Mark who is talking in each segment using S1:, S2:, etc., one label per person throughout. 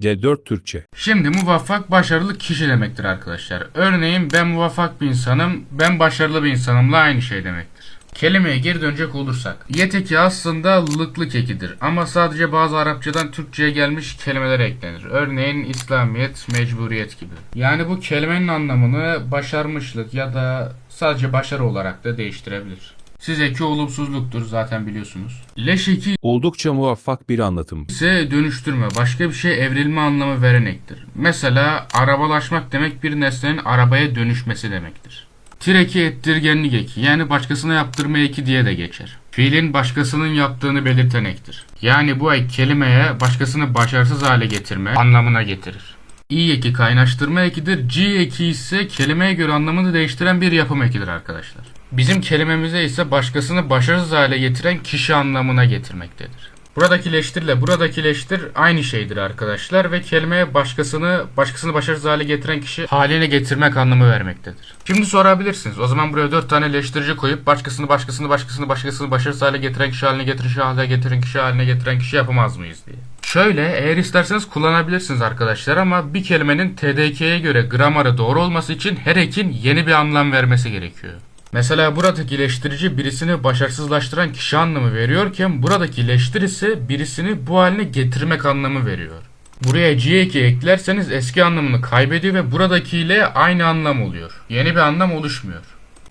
S1: C4 Türkçe.
S2: Şimdi muvaffak başarılı kişi demektir arkadaşlar. Örneğin ben muvaffak bir insanım, ben başarılı bir insanımla aynı şey demektir. Kelimeye geri dönecek olursak. Yet eki aslında lıklık ekidir ama sadece bazı Arapçadan Türkçe'ye gelmiş kelimeler eklenir. Örneğin İslamiyet, mecburiyet gibi. Yani bu kelimenin anlamını başarmışlık ya da sadece başarı olarak da değiştirebilir. Siz eki olumsuzluktur zaten biliyorsunuz. Leş eki
S1: Oldukça muvaffak bir anlatım.
S2: ise dönüştürme, başka bir şey evrilme anlamı veren ektir. Mesela arabalaşmak demek bir nesnenin arabaya dönüşmesi demektir. Tireki ettirgenlik eki yani başkasına yaptırma eki diye de geçer. Fiilin başkasının yaptığını belirten ektir. Yani bu ek kelimeye başkasını başarısız hale getirme anlamına getirir. İ eki kaynaştırma ekidir. G eki ise kelimeye göre anlamını değiştiren bir yapım ekidir arkadaşlar. Bizim kelimemize ise başkasını başarısız hale getiren kişi anlamına getirmektedir. Buradaki leştirle buradaki leştir aynı şeydir arkadaşlar ve kelimeye başkasını başkasını başarısız hale getiren kişi haline getirmek anlamı vermektedir. Şimdi sorabilirsiniz. O zaman buraya dört tane leştirici koyup başkasını başkasını başkasını başkasını başarısız hale getiren kişi haline getiren kişi haline getiren kişi haline getiren kişi yapamaz mıyız diye. Şöyle eğer isterseniz kullanabilirsiniz arkadaşlar ama bir kelimenin TDK'ye göre gramarı doğru olması için her ekin yeni bir anlam vermesi gerekiyor. Mesela buradaki leştirici birisini başarısızlaştıran kişi anlamı veriyorken buradaki leştir ise birisini bu haline getirmek anlamı veriyor. Buraya G2 eklerseniz eski anlamını kaybediyor ve buradakiyle aynı anlam oluyor. Yeni bir anlam oluşmuyor.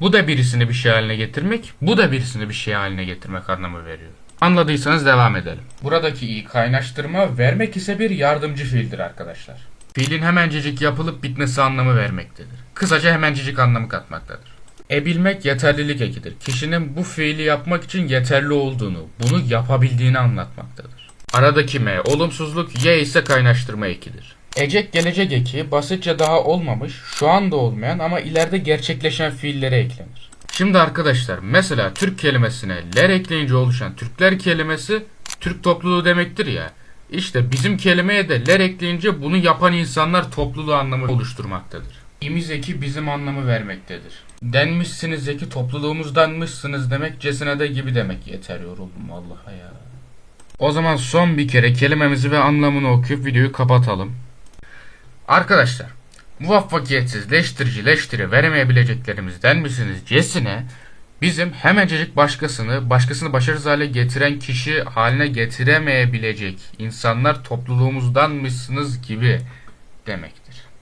S2: Bu da birisini bir şey haline getirmek, bu da birisini bir şey haline getirmek anlamı veriyor. Anladıysanız devam edelim. Buradaki i kaynaştırma vermek ise bir yardımcı fiildir arkadaşlar. Fiilin hemencecik yapılıp bitmesi anlamı vermektedir. Kısaca hemencecik anlamı katmaktadır. Ebilmek yeterlilik ekidir. Kişinin bu fiili yapmak için yeterli olduğunu, bunu yapabildiğini anlatmaktadır. Aradaki M olumsuzluk, Y ise kaynaştırma ekidir. Ecek gelecek eki basitçe daha olmamış, şu anda olmayan ama ileride gerçekleşen fiillere eklenir. Şimdi arkadaşlar mesela Türk kelimesine ler ekleyince oluşan Türkler kelimesi Türk topluluğu demektir ya. İşte bizim kelimeye de ler ekleyince bunu yapan insanlar topluluğu anlamı oluşturmaktadır. İmiz eki bizim anlamı vermektedir. Denmişsiniz eki topluluğumuzdanmışsınız demekcesine de gibi demek yeter yoruldum Allah'a ya. O zaman son bir kere kelimemizi ve anlamını okuyup videoyu kapatalım. Arkadaşlar muvaffakiyetsiz leştirici leştiri veremeyebileceklerimizden misiniz cesine bizim hemencecik başkasını başkasını başarısız hale getiren kişi haline getiremeyebilecek insanlar topluluğumuzdanmışsınız gibi demektir.